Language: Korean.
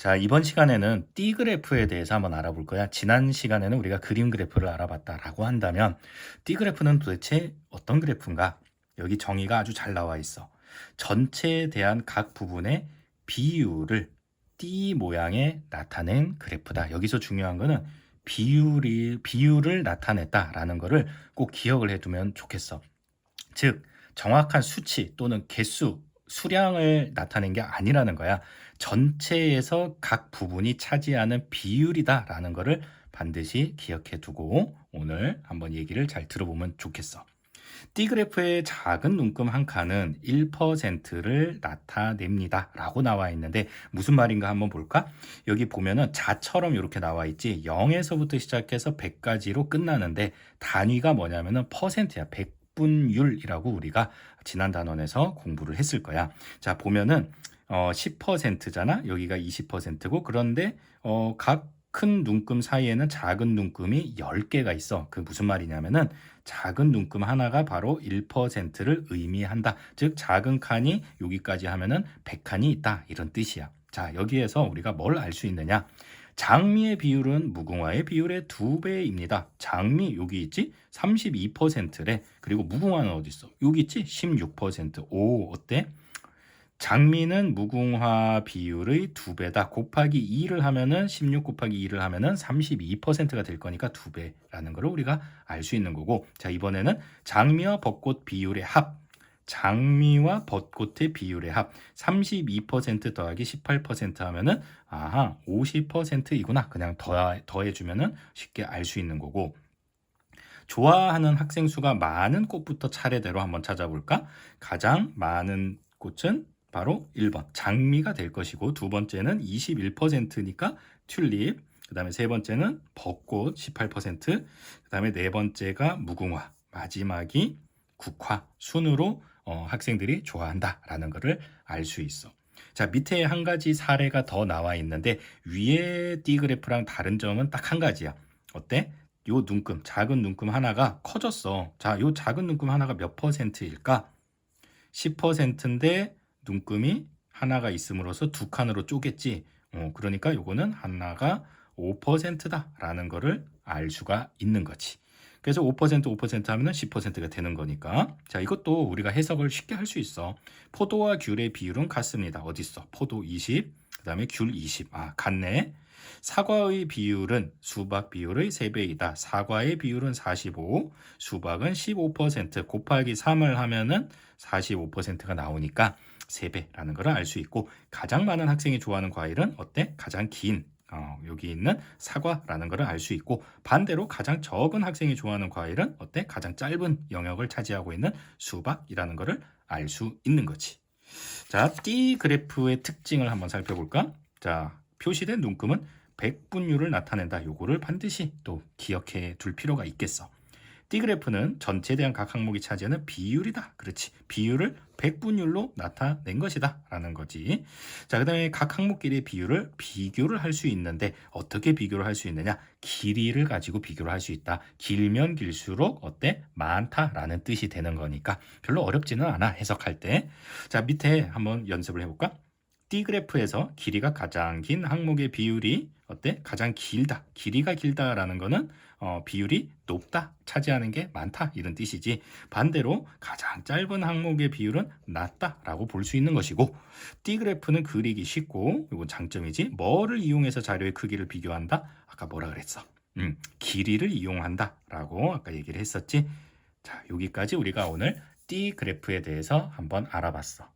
자, 이번 시간에는 띠 그래프에 대해서 한번 알아볼 거야. 지난 시간에는 우리가 그림 그래프를 알아봤다라고 한다면 띠 그래프는 도대체 어떤 그래프인가? 여기 정의가 아주 잘 나와 있어. 전체에 대한 각 부분의 비율을 띠 모양에 나타낸 그래프다. 여기서 중요한 거는 비율이 비율을 나타냈다라는 거를 꼭 기억을 해 두면 좋겠어. 즉 정확한 수치 또는 개수, 수량을 나타낸 게 아니라는 거야. 전체에서 각 부분이 차지하는 비율이다라는 거를 반드시 기억해 두고 오늘 한번 얘기를 잘 들어보면 좋겠어. D그래프의 작은 눈금 한 칸은 1%를 나타냅니다. 라고 나와 있는데 무슨 말인가 한번 볼까? 여기 보면은 자처럼 이렇게 나와 있지 0에서부터 시작해서 100까지로 끝나는데 단위가 뭐냐면은 퍼센트야. 100 분율이라고 우리가 지난 단원에서 공부를 했을 거야. 자, 보면은 어, 10%잖아. 여기가 20%고 그런데 어, 각큰 눈금 사이에는 작은 눈금이 10개가 있어. 그 무슨 말이냐면은 작은 눈금 하나가 바로 1%를 의미한다. 즉 작은 칸이 여기까지 하면은 100칸이 있다. 이런 뜻이야. 자, 여기에서 우리가 뭘 알 수 있느냐? 장미의 비율은 무궁화의 비율의 두 배입니다. 장미 여기 있지? 32%래. 그리고 무궁화는 어디 있어? 여기 있지? 16%. 오, 어때? 장미는 무궁화 비율의 두 배다. 곱하기 2를 하면은 16 곱하기 2를 하면은 32%가 될 거니까 두 배라는 걸 우리가 알 수 있는 거고. 자, 이번에는 장미와 벚꽃 비율의 합. 장미와 벚꽃의 비율의 합 32% 더하기 18% 하면은 아하 50%이구나. 그냥 더해, 더해주면은 쉽게 알 수 있는 거고. 좋아하는 학생 수가 많은 꽃부터 차례대로 한번 찾아볼까? 가장 많은 꽃은 바로 1번 장미가 될 것이고 두 번째는 21%니까 튤립 그 다음에 세 번째는 벚꽃 18%그 다음에 네 번째가 무궁화 마지막이 국화 순으로 어, 학생들이 좋아한다라는 것을 알 수 있어. 자 밑에 한 가지 사례가 더 나와 있는데 위에 띠 그래프랑 다른 점은 딱 한 가지야. 어때? 요 눈금 작은 눈금 하나가 커졌어. 자, 요 작은 눈금 하나가 몇 퍼센트일까? 10%인데 눈금이 하나가 있음으로써 두 칸으로 쪼겠지. 어, 그러니까 요거는 하나가 5%다라는 거를 알 수가 있는 거지. 그래서 5% 5% 하면은 10%가 되는 거니까. 자, 이것도 우리가 해석을 쉽게 할 수 있어. 포도와 귤의 비율은 같습니다. 어디 있어? 포도 20, 그다음에 귤 20. 아, 같네. 사과의 비율은 수박 비율의 3배이다. 사과의 비율은 45, 수박은 15% 곱하기 3을 하면은 45%가 나오니까 3배라는 걸 알 수 있고 가장 많은 학생이 좋아하는 과일은 어때? 가장 긴 어, 여기 있는 사과라는 것을 알 수 있고 반대로 가장 적은 학생이 좋아하는 과일은 어때? 가장 짧은 영역을 차지하고 있는 수박이라는 것을 알 수 있는 거지. 자, 띠 그래프의 특징을 한번 살펴볼까? 자, 표시된 눈금은 100분율을 나타낸다. 요거를 반드시 또 기억해 둘 필요가 있겠어. 띠 그래프는 전체에 대한 각 항목이 차지하는 비율이다. 그렇지. 비율을 100분율로 나타낸 것이다. 라는 거지. 자, 그 다음에 각 항목끼리의 비율을 비교를 할 수 있는데 어떻게 비교를 할 수 있느냐? 길이를 가지고 비교를 할 수 있다. 길면 길수록 어때? 많다라는 뜻이 되는 거니까 별로 어렵지는 않아. 해석할 때. 자, 밑에 한번 연습을 해볼까? 띠 그래프에서 길이가 가장 긴 항목의 비율이 어때? 가장 길다. 길이가 길다라는 거는 어, 비율이 높다. 차지하는 게 많다. 이런 뜻이지. 반대로 가장 짧은 항목의 비율은 낮다라고 볼 수 있는 것이고 띠 그래프는 그리기 쉽고 이건 장점이지. 뭐를 이용해서 자료의 크기를 비교한다? 아까 뭐라 그랬어? 음, 길이를 이용한다라고 아까 얘기를 했었지. 자, 여기까지 우리가 오늘 띠 그래프에 대해서 한번 알아봤어.